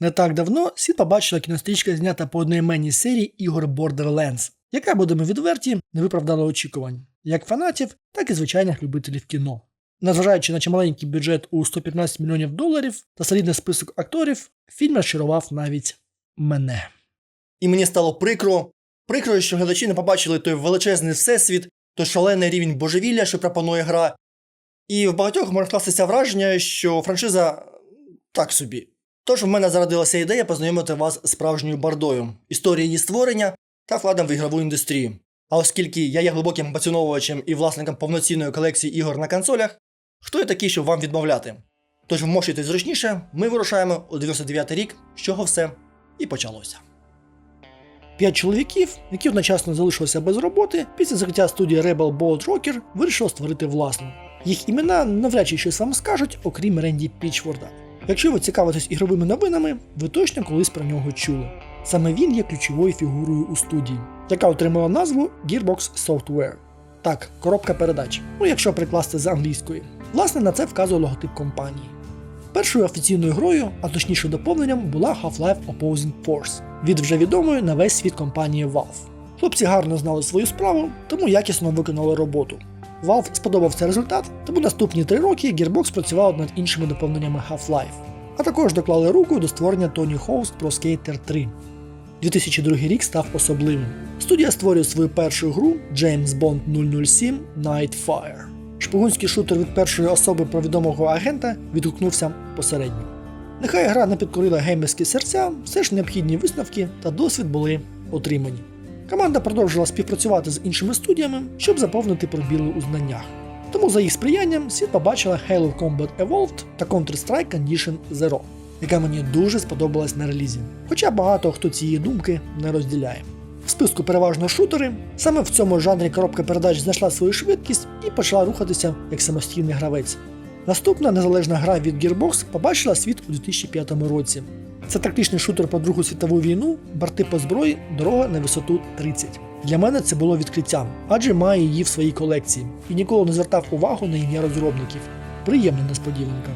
Не так давно світ побачила кінострічка знята по одноіменній серії ігор Borderlands, яка, будемо відверті, не виправдала очікувань як фанатів, так і звичайних любителів кіно. Незважаючи на чималенький бюджет у 115 мільйонів доларів та солідний список акторів, фільм розчарував навіть мене. І мені стало прикро. Прикро, що глядачі не побачили той величезний всесвіт, той шалений рівень божевілля, що пропонує гра. І в багатьох може скластися враження, що франшиза так собі. Тож в мене зародилася ідея познайомити вас з справжньою бардою, історією її створення та вкладом в ігрову індустрію. А оскільки я є глибоким поціновувачем і власником повноцінної колекції ігор на консолях, хто я такий, щоб вам відмовляти? Тож вмощуйтесь зручніше, ми вирушаємо у 99 рік, з чого все і почалося. П'ять чоловіків, які одночасно залишилися без роботи, після закриття студії Rebel Bolt Rocker вирішили створити власну. Їх імена навряд чи щось вам скажуть, окрім Ренді Пічворда. Якщо ви цікавитесь ігровими новинами, ви точно колись про нього чули. Саме він є ключовою фігурою у студії, яка отримала назву Gearbox Software. Так, коробка передач, ну якщо прикласти з англійської. Власне, на це вказує логотип компанії. Першою офіційною грою, а точніше доповненням, була Half-Life Opposing Force від вже відомої на весь світ компанії Valve. Хлопці гарно знали свою справу, тому якісно виконали роботу. Valve сподобався результат, тому наступні три роки Gearbox працював над іншими доповненнями Half-Life, а також доклали руку до створення Tony Hawk's Pro Skater 3. 2002 рік став особливим. Студія створює свою першу гру James Bond 007 Nightfire. Шпигунський шутер від першої особи про відомого агента відгукнувся посередньо. Нехай гра не підкорила геймерські серця, все ж необхідні висновки та досвід були отримані. Команда продовжила співпрацювати з іншими студіями, щоб заповнити пробіли у знаннях. Тому за їх сприянням світ побачила Halo Combat Evolved та Counter-Strike Condition Zero, яка мені дуже сподобалась на релізі. Хоча багато хто цієї думки не розділяє. В списку переважно шутери, саме в цьому жанрі коробка передач знайшла свою швидкість і почала рухатися як самостійний гравець. Наступна незалежна гра від Gearbox побачила світ у 2005 році. Це тактичний шутер про Другу світову війну, борти по зброї, дорога на висоту 30. Для мене це було відкриттям, адже має її в своїй колекції і ніколи не звертав увагу на ім'я розробників. Приємна несподіванка.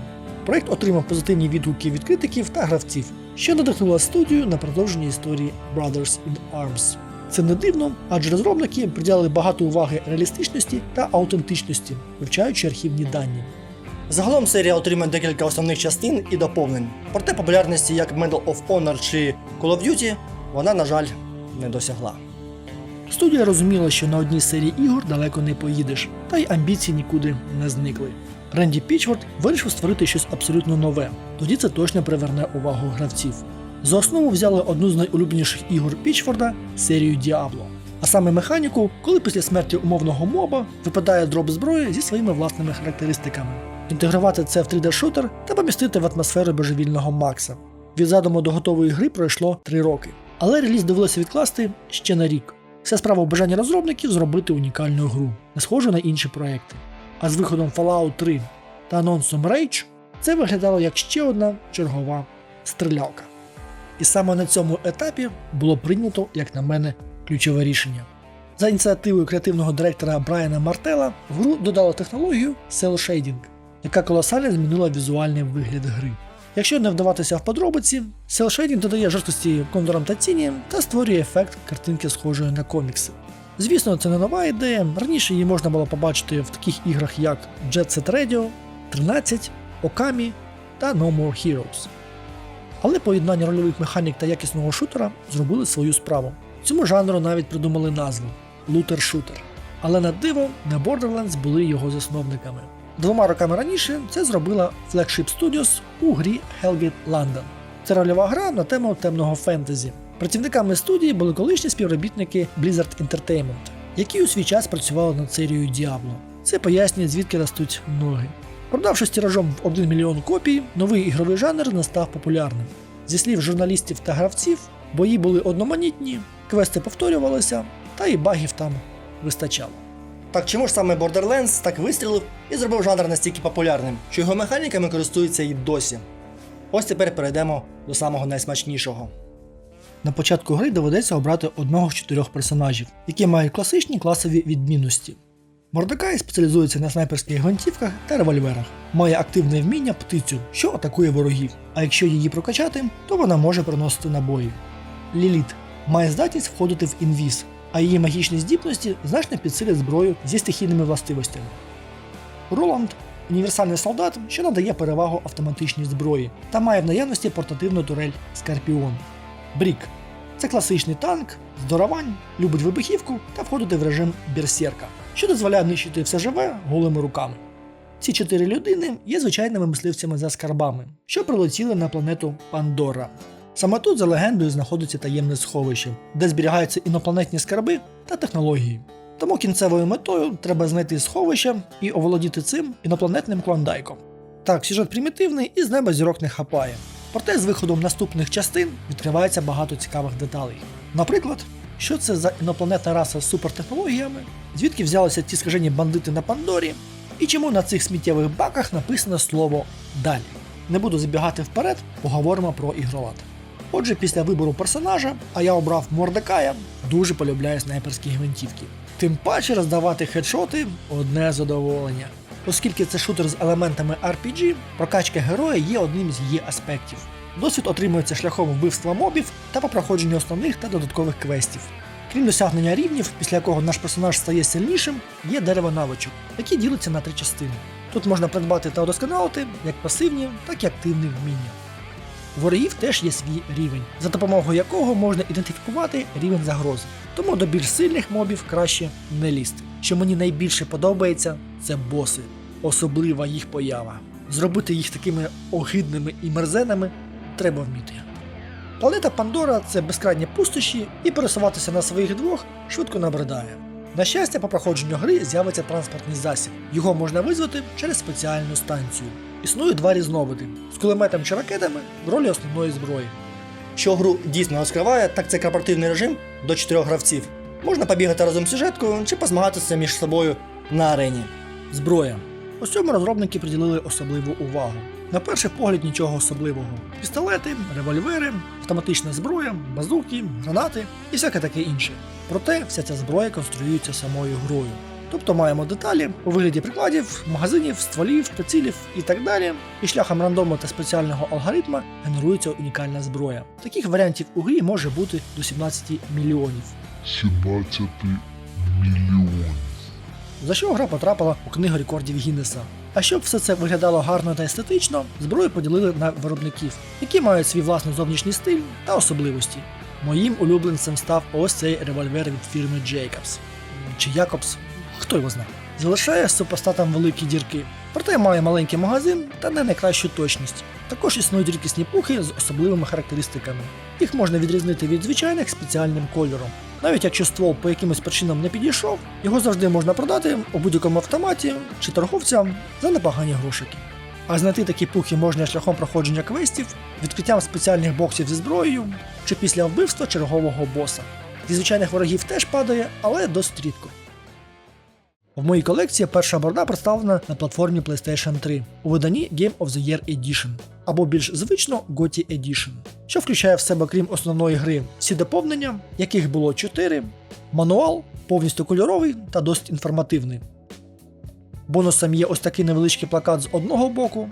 Проект отримав позитивні відгуки від критиків та гравців, що надихнуло студію на продовження історії Brothers in Arms. Це не дивно, адже розробники приділили багато уваги реалістичності та аутентичності, вивчаючи архівні дані. Загалом серія отримає декілька основних частин і доповнень. Проте популярності як Medal of Honor чи Call of Duty вона, на жаль, не досягла. Студія розуміла, що на одній серії ігор далеко не поїдеш, та й амбіції нікуди не зникли. Ренді Пічворд вирішив створити щось абсолютно нове, тоді це точно приверне увагу гравців. За основу взяли одну з найулюбленіших ігор Пічфорда серію Діабло. А саме механіку, коли після смерті умовного моба випадає дроп зброї зі своїми власними характеристиками. Інтегрувати це в 3D-шутер та помістити в атмосферу божевільного Макса. Від задуму до готової гри пройшло 3 роки. Але реліз довелося відкласти ще на рік. Вся справа в бажанні розробників зробити унікальну гру, не схожу на інші проекти. А з виходом Fallout 3 та анонсом Rage це виглядало як ще одна чергова стрілялка. І саме на цьому етапі було прийнято, як на мене, ключове рішення. За ініціативою креативного директора Брайана Мартела в гру додали технологію Cell Shading, яка колосально змінила візуальний вигляд гри. Якщо не вдаватися в подробиці, Shading додає жорсткості контурам та тіні та створює ефект картинки схожої на комікси. Звісно, це не нова ідея. Раніше її можна було побачити в таких іграх, як Jet Set Radio, 13, Okami та No More Heroes. Але поєднання рольових механік та якісного шутера зробили свою справу. Цьому жанру навіть придумали назву лутер-шутер. Але на диво не Borderlands були його засновниками. Двома роками раніше це зробила Flagship Studios у грі Hellgate London. Це рольова гра на тему темного фентезі. Працівниками студії були колишні співробітники Blizzard Entertainment, які у свій час працювали над серією Diablo. Це пояснює, звідки ростуть ноги. Продавшись тиражом в 1 мільйон копій, новий ігровий жанр не став популярним. Зі слів журналістів та гравців, бої були одноманітні, квести повторювалися, та і багів там вистачало. Так чому ж саме Borderlands так вистрілив і зробив жанр настільки популярним, що його механіками користуються і досі? Ось тепер перейдемо до самого найсмачнішого. На початку гри доведеться обрати одного з чотирьох персонажів, які мають класичні класові відмінності. Мордекай спеціалізується на снайперських гвинтівках та револьверах, має активне вміння птицю, що атакує ворогів, а якщо її прокачати, то вона може приносити набої. Ліліт має здатність входити в інвіз, а її магічні здібності значно підсилять зброю зі стихійними властивостями. Роланд універсальний солдат, що надає перевагу автоматичній зброї та має в наявності портативну турель Скорпіон. Брік це класичний танк, здоровань, любить вибухівку та входити в режим берсерка, що дозволяє нищити все живе голими руками. Ці чотири людини є звичайними мисливцями за скарбами, що прилетіли на планету Пандора. Саме тут, за легендою, знаходиться таємне сховище, де зберігаються інопланетні скарби та технології. Тому кінцевою метою треба знайти сховище і оволодіти цим інопланетним клондайком. Так, сюжет примітивний і з неба зірок не хапає. Проте з виходом наступних частин відкривається багато цікавих деталей. Наприклад, що це за інопланетна раса з супертехнологіями, звідки взялися ті скажені бандити на Пандорі, і чому на цих сміттєвих баках написано слово далі. Не буду забігати вперед, поговоримо про ігролад. Отже, після вибору персонажа, а я обрав Мордекая, дуже полюбляю снайперські гвинтівки. Тим паче роздавати хедшоти одне задоволення. Оскільки це шутер з елементами RPG, прокачка героя є одним з її аспектів. Досвід отримується шляхом вбивства мобів та по проходженню основних та додаткових квестів. Крім досягнення рівнів, після якого наш персонаж стає сильнішим, є дерево навичок, які діляться на три частини. Тут можна придбати та удосконалити як пасивні, так і активні вміння. Ворогів теж є свій рівень, за допомогою якого можна ідентифікувати рівень загрози. Тому до більш сильних мобів краще не лізти. Що мені найбільше подобається, це боси, особлива їх поява. Зробити їх такими огидними і мерзенами треба вміти. Планета Пандора це безкрайні пустощі, і пересуватися на своїх двох швидко набридає. На щастя, по проходженню гри з'явиться транспортний засіб. Його можна визвати через спеціальну станцію. Існує два різновиди з кулеметом чи ракетами в ролі основної зброї. Що гру дійсно розкриває, так це корпоративний режим до 4 гравців. Можна побігати разом з сюжеткою чи позмагатися між собою на арені. Зброя. Ось цьому розробники приділили особливу увагу. На перший погляд нічого особливого: пістолети, револьвери, автоматична зброя, базуки, гранати і всяке таке інше. Проте вся ця зброя конструюється самою грою. Тобто маємо деталі у вигляді прикладів, магазинів, стволів, прицілів і так далі. І шляхом рандому та спеціального алгоритма генерується унікальна зброя. Таких варіантів у грі може бути до 17 мільйонів. 17 мільйонів. за що гра потрапила у книгу рекордів Гіннеса. А щоб все це виглядало гарно та естетично, зброю поділили на виробників, які мають свій власний зовнішній стиль та особливості. Моїм улюбленцем став ось цей револьвер від фірми Jacobs. Чи Якобс, хто його знає. Залишає супостатам великі дірки, проте має маленький магазин та не найкращу точність. Також існують рідкісні пухи з особливими характеристиками. Їх можна відрізнити від звичайних спеціальним кольором. Навіть якщо ствол по якимось причинам не підійшов, його завжди можна продати у будь-якому автоматі чи торговцям за непогані грошики. А знайти такі пухи можна шляхом проходження квестів, відкриттям спеціальних боксів зі зброєю чи після вбивства чергового боса. Зі звичайних ворогів теж падає, але досить рідко. В моїй колекції перша борда представлена на платформі PlayStation 3 у виданні Game of the Year Edition, або більш звично GOTY Edition, що включає в себе, крім основної гри, всі доповнення, яких було 4, мануал, повністю кольоровий та досить інформативний. Бонусом є ось такий невеличкий плакат з одного боку,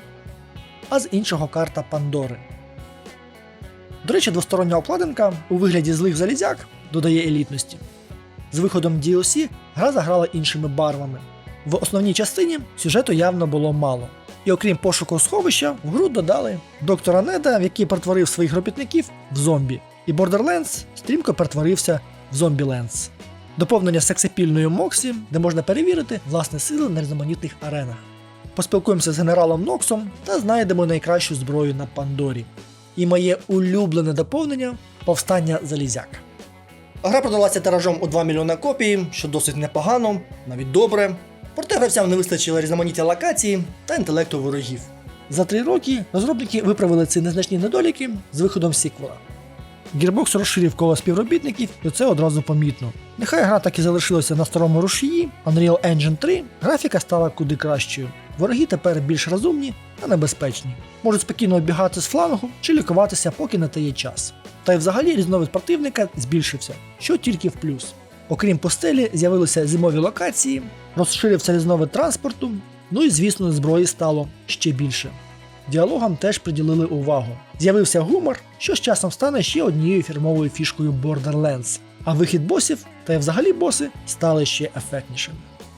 а з іншого карта Пандори. До речі, двостороння обкладинка у вигляді злих залізяк додає елітності. З виходом DLC гра заграла іншими барвами. В основній частині сюжету явно було мало. І окрім пошуку сховища, в гру додали доктора Неда, в який перетворив своїх робітників в зомбі, і Borderlands стрімко перетворився в Zombielands. Доповнення сексапільною Моксі, де можна перевірити власне сили на різноманітних аренах. Поспілкуємося з генералом Ноксом та знайдемо найкращу зброю на Пандорі. І моє улюблене доповнення повстання залізяк. Гра продалася тиражом у 2 мільйони копій, що досить непогано, навіть добре. Проте гравцям не вистачило різноманіття локацій та інтелекту ворогів. За три роки розробники виправили ці незначні недоліки з виходом сіквела. Gearbox розширив коло співробітників, і це одразу помітно. Нехай гра так і залишилася на старому рушії, Unreal Engine 3, графіка стала куди кращою. Вороги тепер більш розумні та небезпечні. Можуть спокійно обігати з флангу чи лікуватися, поки не тає час. Та й взагалі різновид противника збільшився, що тільки в плюс. Окрім постелі, з'явилися зимові локації, розширився різновид транспорту, ну і звісно, зброї стало ще більше. Діалогам теж приділили увагу. З'явився гумор, що з часом стане ще однією фірмовою фішкою Borderlands, а вихід босів та й взагалі боси стали ще ефектнішими.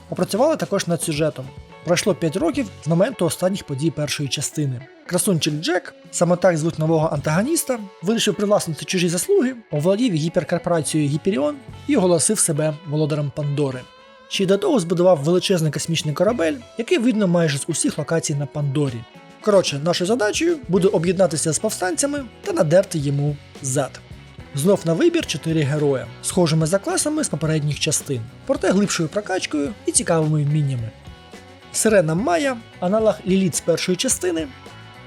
Попрацювали також над сюжетом. Пройшло 5 років з моменту останніх подій першої частини. Красунчик Джек, саме так звуть нового антагоніста, вирішив привласнити чужі заслуги, овладів гіперкорпорацією Гіперіон і оголосив себе володарем Пандори. Ще й до того збудував величезний космічний корабель, який видно майже з усіх локацій на Пандорі. Коротше, нашою задачею буде об'єднатися з повстанцями та надерти йому зад. Знов на вибір чотири героя, схожими за класами з попередніх частин, проте глибшою прокачкою і цікавими вміннями. Сирена Майя, аналог Ліліт з першої частини,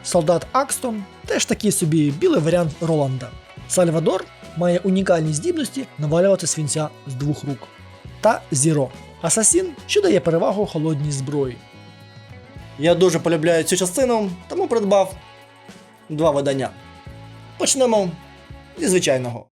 солдат Акстон теж такий собі білий варіант Роланда. Сальвадор має унікальні здібності навалювати свінця з двох рук. Та Зіро асасін, що дає перевагу холодній зброї. Я дуже полюбляю цю частину, тому придбав два видання. Почнемо зі звичайного.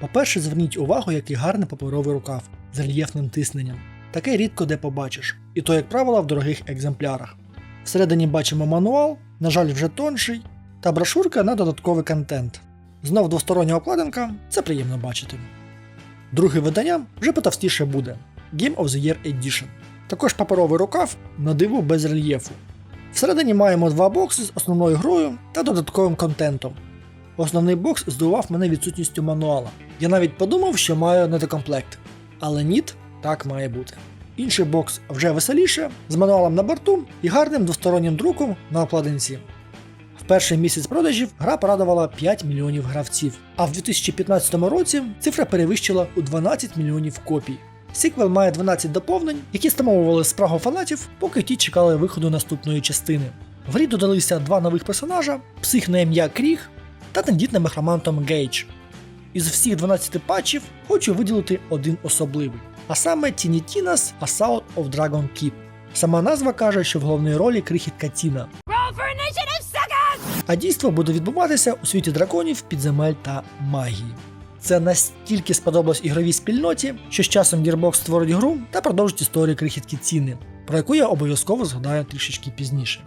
По-перше, зверніть увагу, який гарний паперовий рукав з рельєфним тисненням. Таке рідко де побачиш, і то, як правило, в дорогих екземплярах. Всередині бачимо мануал, на жаль, вже тонший, та брошурка на додатковий контент. Знов двостороння обкладинка, це приємно бачити. Друге видання вже потовстіше буде Game of the Year Edition. Також паперовий рукав на диво без рельєфу. Всередині маємо два бокси з основною грою та додатковим контентом. Основний бокс здивував мене відсутністю мануала. Я навіть подумав, що маю недокомплект. Але ніт, так має бути. Інший бокс вже веселіше, з мануалом на борту і гарним двостороннім друком на обкладинці. В перший місяць продажів гра порадувала 5 мільйонів гравців, а в 2015 році цифра перевищила у 12 мільйонів копій. Сіквел має 12 доповнень, які стамовували спрагу фанатів, поки ті чекали виходу наступної частини. В грі додалися два нових персонажа: псих на ім'я Кріг та тендітним мехромантом Гейдж. Із всіх 12 патчів хочу виділити один особливий, а саме Тіні Тінас Assault of Dragon Keep. Сама назва каже, що в головній ролі крихітка Тіна. А дійство буде відбуватися у світі драконів, підземель та магії. Це настільки сподобалось ігровій спільноті, що з часом Gearbox створить гру та продовжить історію крихітки ціни, про яку я обов'язково згадаю трішечки пізніше.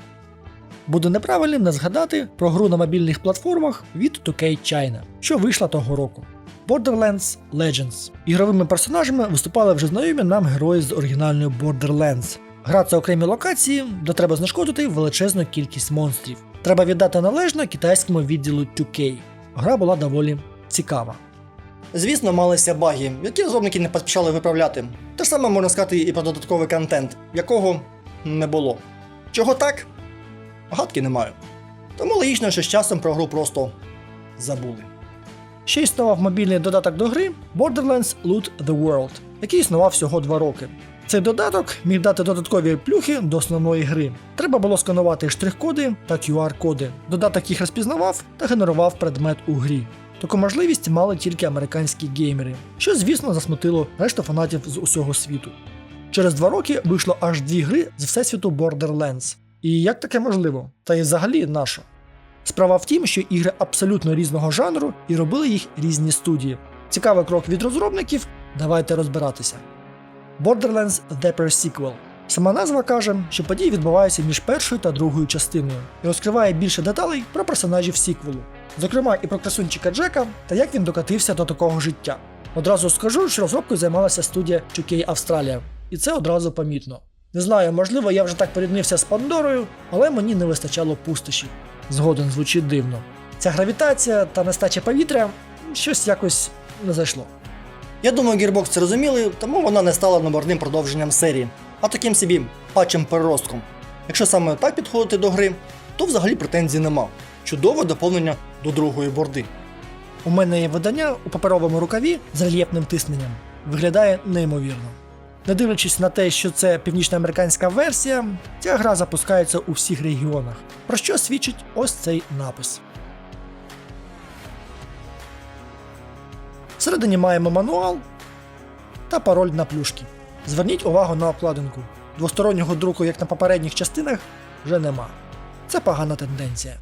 Буде неправильним не згадати про гру на мобільних платформах від 2K China, що вийшла того року. Borderlands Legends. Ігровими персонажами виступали вже знайомі нам герої з оригінальної Borderlands. Гра це окремі локації, де треба знешкодити величезну кількість монстрів. Треба віддати належно китайському відділу 2K. Гра була доволі цікава. Звісно, малися баги, які розробники не поспішали виправляти. Те ж саме можна сказати і про додатковий контент, якого не було. Чого так? Гадки не маю. Тому логічно, що з часом про гру просто забули. Ще існував мобільний додаток до гри Borderlands Loot the World, який існував всього 2 роки. Цей додаток міг дати додаткові плюхи до основної гри. Треба було сканувати штрих-коди та QR-коди. Додаток їх розпізнавав та генерував предмет у грі. Таку можливість мали тільки американські геймери, що, звісно, засмутило решту фанатів з усього світу. Через два роки вийшло аж дві гри з всесвіту Borderlands. І як таке можливо? Та й взагалі нащо? Справа в тім, що ігри абсолютно різного жанру і робили їх різні студії. Цікавий крок від розробників, давайте розбиратися. Borderlands The Sequel. Сама назва каже, що події відбуваються між першою та другою частиною і розкриває більше деталей про персонажів сіквелу, зокрема і про красунчика Джека та як він докатився до такого життя. Одразу скажу, що розробкою займалася студія 2K Австралія, і це одразу помітно. Не знаю, можливо, я вже так поріднився з Пандорою, але мені не вистачало пустощі. Згоден звучить дивно. Ця гравітація та нестача повітря щось якось не зайшло. Я думаю, Gearbox це розуміли, тому вона не стала номерним продовженням серії, а таким собі патчем переростком. Якщо саме так підходити до гри, то взагалі претензій нема. Чудове доповнення до другої борди. У мене є видання у паперовому рукаві з рельєфним тисненням. Виглядає неймовірно. Не дивлячись на те, що це північноамериканська версія, ця гра запускається у всіх регіонах, про що свідчить ось цей напис. Всередині маємо мануал та пароль на плюшки. Зверніть увагу на обкладинку. Двостороннього друку, як на попередніх частинах, вже нема. Це погана тенденція.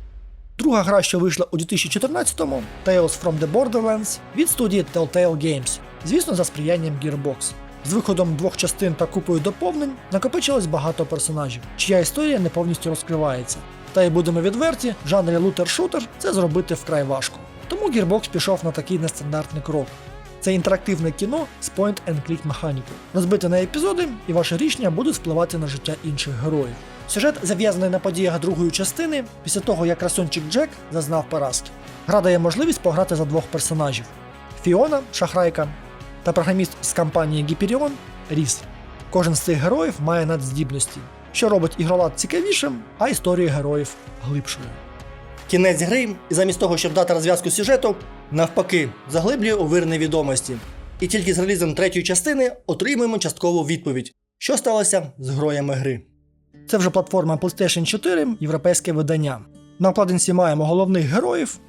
Друга гра, що вийшла у 2014-му Tales from the Borderlands від студії Telltale Games. Звісно, за сприянням Gearbox. З виходом двох частин та купою доповнень накопичилось багато персонажів, чия історія не повністю розкривається. Та й будемо відверті, в жанрі лутер-шутер це зробити вкрай важко. Тому Gearbox пішов на такий нестандартний крок. Це інтерактивне кіно з point-and-click механікою, розбите на епізоди, і ваше рішення будуть впливати на життя інших героїв. Сюжет зав'язаний на подіях другої частини після того, як красунчик Джек зазнав поразки. Гра дає можливість пограти за двох персонажів: Фіона, шахрайка, та програміст з компанії Hyperion Ріс. Кожен з цих героїв має надздібності, що робить ігролад цікавішим, а історію героїв глибшою. Кінець гри, і замість того, щоб дати розв'язку сюжету, навпаки, заглиблює у вир невідомості. І тільки з релізом третьої частини отримуємо часткову відповідь, що сталося з героями гри. Це вже платформа PlayStation 4, європейське видання. На обкладинці маємо головних героїв,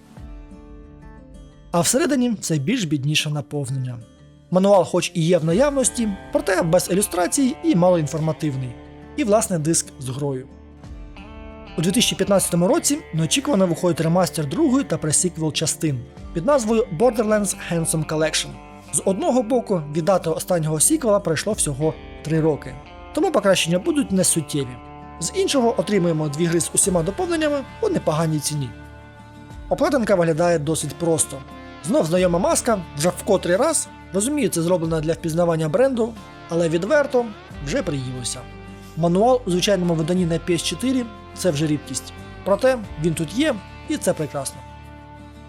а всередині це більш бідніше наповнення. Мануал, хоч і є в наявності, проте без ілюстрацій і малоінформативний. І власне диск з грою. У 2015 році неочікувано виходить ремастер другої та пресіквел частин під назвою Borderlands Handsome Collection. З одного боку, від дати останнього сіквела пройшло всього 3 роки, тому покращення будуть не суттєві. З іншого отримуємо дві гри з усіма доповненнями у непоганій ціні. Обкладинка виглядає досить просто. Знов знайома маска, вже в котрий раз. Розумію, це зроблено для впізнавання бренду, але відверто вже приїлося. Мануал у звичайному виданні на PS4 це вже рідкість. Проте він тут є, і це прекрасно.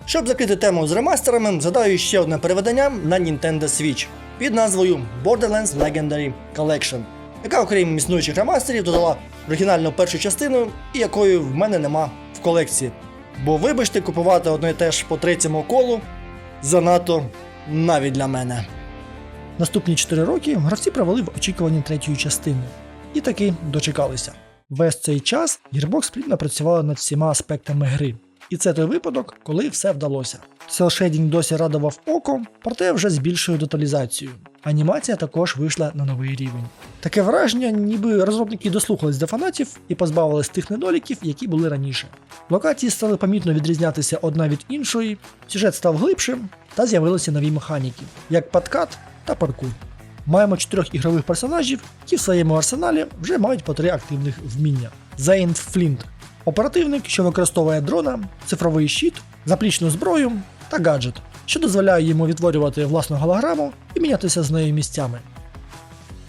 Щоб закрити тему з ремастерами, згадаю ще одне переведення на Nintendo Switch під назвою Borderlands Legendary Collection, яка, окрім існуючих ремастерів, додала оригінальну першу частину, і якої в мене нема в колекції. Бо вибачте, купувати одне і те ж по третьому колу занадто навіть для мене. Наступні 4 роки гравці провели в очікуванні третьої частини. І таки дочекалися. Весь цей час Gearbox плідно працювала над всіма аспектами гри. І це той випадок, коли все вдалося. Селшейдінг досі радував око, проте вже з більшою деталізацією. Анімація також вийшла на новий рівень. Таке враження, ніби розробники дослухались до фанатів і позбавились тих недоліків, які були раніше. Локації стали помітно відрізнятися одна від іншої, сюжет став глибшим та з'явилися нові механіки, як подкат та паркур. Маємо чотирьох ігрових персонажів, які в своєму арсеналі вже мають по три активних вміння. Зейнт Флінт оперативник, що використовує дрона, цифровий щит, заплічну зброю та гаджет, що дозволяє йому відтворювати власну голограму і мінятися з нею місцями.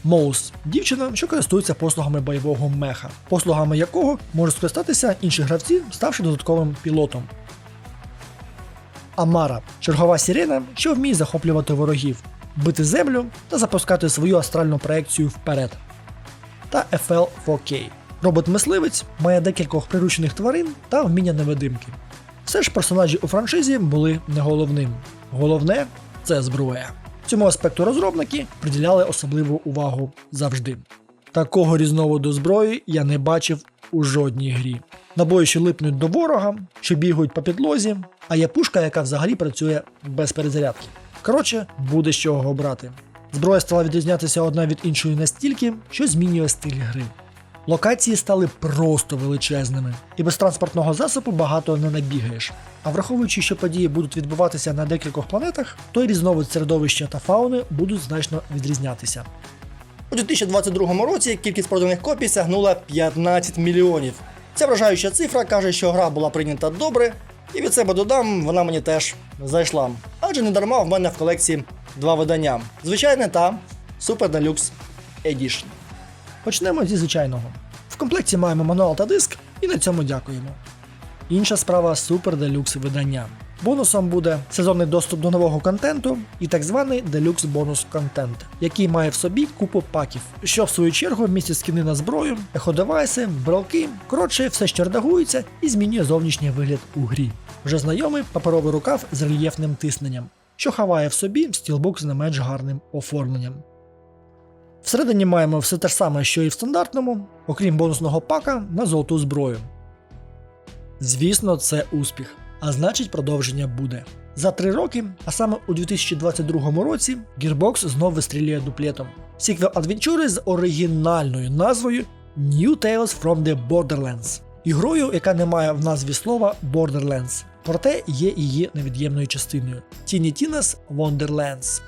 Моус дівчина, що користується послугами бойового меха, послугами якого можуть скористатися інші гравці, ставши додатковим пілотом. Амара чергова сирена, що вміє захоплювати ворогів, бити землю та запускати свою астральну проекцію вперед. Та FL 4K. Робот-мисливець має декількох приручених тварин та вміння невидимки. Все ж персонажі у франшизі були не головним. Головне це зброя. Цьому аспекту розробники приділяли особливу увагу завжди. Такого різновиду зброї я не бачив у жодній грі. Набої, що липнуть до ворога, що бігають по підлозі, а є пушка, яка взагалі працює без перезарядки. Коротше, буде з чого обрати. Зброя стала відрізнятися одна від іншої настільки, що змінює стиль гри. Локації стали просто величезними, і без транспортного засобу багато не набігаєш. А враховуючи, що події будуть відбуватися на декількох планетах, то й різновид середовища та фауни будуть значно відрізнятися. У 2022 році кількість проданих копій сягнула 15 мільйонів. Ця вражаюча цифра каже, що гра була прийнята добре, і від себе додам, вона мені теж зайшла. Адже не дарма в мене в колекції два видання: звичайне та Super Deluxe Edition. Почнемо зі звичайного. В комплекті маємо мануал та диск, і на цьому дякуємо. Інша справа Super Deluxe видання. Бонусом буде сезонний доступ до нового контенту і так званий Deluxe бонус контент, який має в собі купу паків, що в свою чергу містять скини на зброю, еходевайси, брелки, коротше, все що редагується і змінює зовнішній вигляд у грі. Вже знайомий паперовий рукав з рельєфним тисненням, що ховає в собі стілбук з не менш гарним оформленням. Всередині маємо все те ж саме, що і в стандартному, окрім бонусного пака на золоту зброю. Звісно, це успіх, а значить продовження буде. За три роки, а саме у 2022 році, Gearbox знов вистрілює дуплетом. Сіквел адвенчури з оригінальною назвою New Tales from the Borderlands. Ігрою, яка не має в назві слова Borderlands, проте є її невід'ємною частиною Tiny Tina's Wonderlands.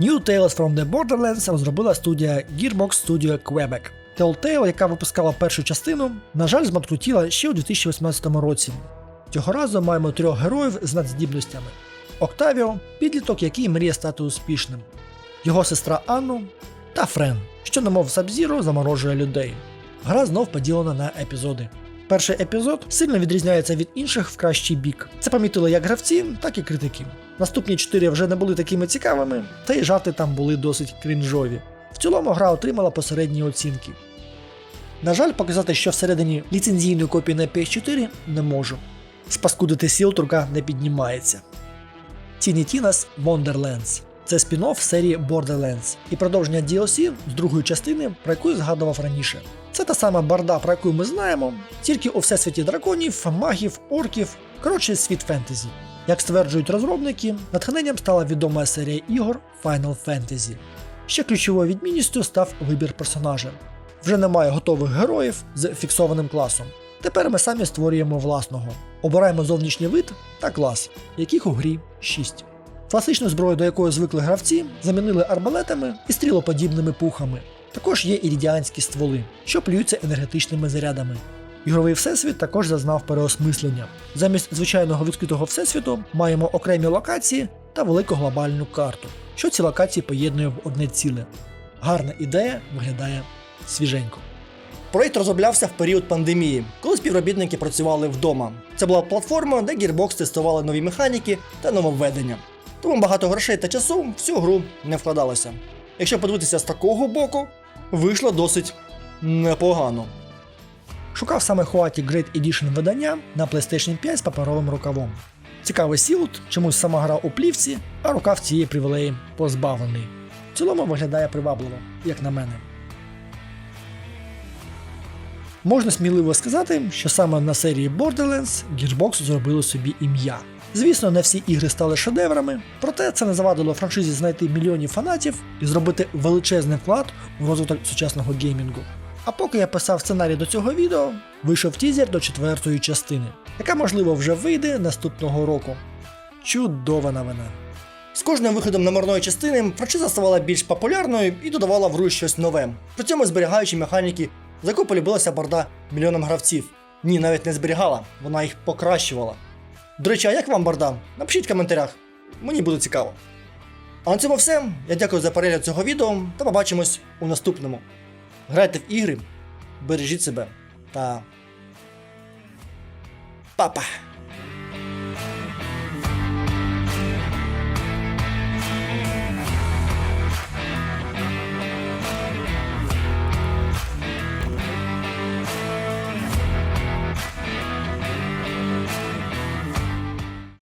New Tales from the Borderlands розробила студія Gearbox Studio Quebec. Telltale, яка випускала першу частину, на жаль, зматкрутіла ще у 2018 році. Цього разу маємо трьох героїв з надздібностями: Октавіо, підліток, який мріє стати успішним, його сестра Анну та Френ, що немов Сабзіро заморожує людей. Гра знов поділена на епізоди. Перший епізод сильно відрізняється від інших в кращий бік. Це помітили як гравці, так і критики. Наступні чотири вже не були такими цікавими, та й жарти там були досить крінжові. В цілому гра отримала посередні оцінки. На жаль, показати, що всередині ліцензійної копії на PS4 не можу. Спаскудити сіл турка не піднімається. Тіні Тінас Wonderlands. Це спін-офф серії Borderlands і продовження DLC з другої частини, про яку я згадував раніше. Це та сама барда, про яку ми знаємо, тільки у всесвіті драконів, магів, орків, коротше, світ фентезі. Як стверджують розробники, натхненням стала відома серія ігор Final Fantasy. Ще ключовою відмінністю став вибір персонажа. Вже немає готових героїв з фіксованим класом. Тепер ми самі створюємо власного. Обираємо зовнішній вид та клас, яких у грі 6. Класичну зброю, до якої звикли гравці, замінили арбалетами і стрілоподібними пухами. Також є ірідіанські стволи, що плюються енергетичними зарядами. Ігровий всесвіт також зазнав переосмислення. Замість звичайного відкритого всесвіту маємо окремі локації та велику глобальну карту, що ці локації поєднує в одне ціле. Гарна ідея виглядає свіженько. Проєкт розроблявся в період пандемії, коли співробітники працювали вдома. Це була платформа, де Gearbox тестували нові механіки та нововведення. Тому багато грошей та часу в цю гру не вкладалося. Якщо подивитися з такого боку, вийшло досить непогано. Шукав саме Huati Great Edition видання на PlayStation 5 з паперовим рукавом. Цікавий сілут, чомусь сама гра у плівці, а рукав цієї привілеї позбавлений. В цілому виглядає привабливо, як на мене. Можна сміливо сказати, що саме на серії Borderlands Gearbox зробили собі ім'я. Звісно, не всі ігри стали шедеврами, проте це не завадило франшизі знайти мільйонів фанатів і зробити величезний вклад в розвиток сучасного геймінгу. А поки я писав сценарій до цього відео, вийшов тізер до четвертої частини, яка можливо вже вийде наступного року. Чудова новина. З кожним виходом номерної частини франшиза ставала більш популярною і додавала в гру щось нове, при цьому зберігаючи механіки, за яку полюбилася борда мільйонам гравців. Ні, навіть не зберігала, вона їх покращувала. До речі, а як вам бардам? Напишіть в коментарях, мені буде цікаво. А на цьому все. Я дякую за перегляд цього відео та побачимось у наступному. Грайте в ігри, бережіть себе та. Папа!